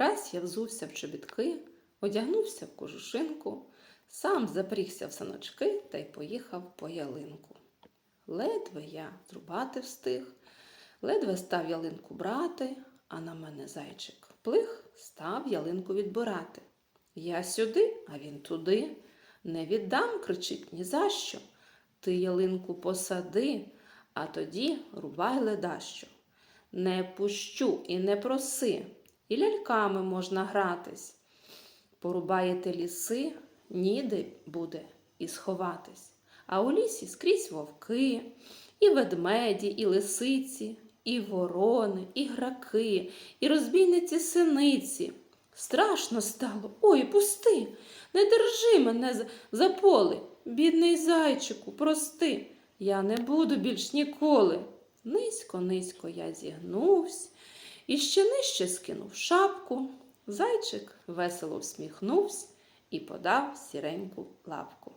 Враз я взувся в чобітки, одягнувся в кожушинку, сам запрігся в саночки та й поїхав по ялинку. Ледве я зрубати встиг, ледве став ялинку брати, а на мене зайчик плих став ялинку відбирати. Я сюди, а він туди. Не віддам, кричить ні за що. Ти ялинку посади, а тоді рубай ледащо. Не пущу і не проси, і ляльками можна гратись. Порубаєте ліси, ніде буде і сховатись. А у лісі скрізь вовки, і ведмеді, і лисиці, і ворони, і граки, і розбійниці синиці. Страшно стало. Ой, пусти, не держи мене за, поли. Бідний зайчику, прости, я не буду більш ніколи. Низько, низько я зігнувсь і ще нижче скинув шапку. Зайчик весело всміхнувся і подав сіреньку лапку.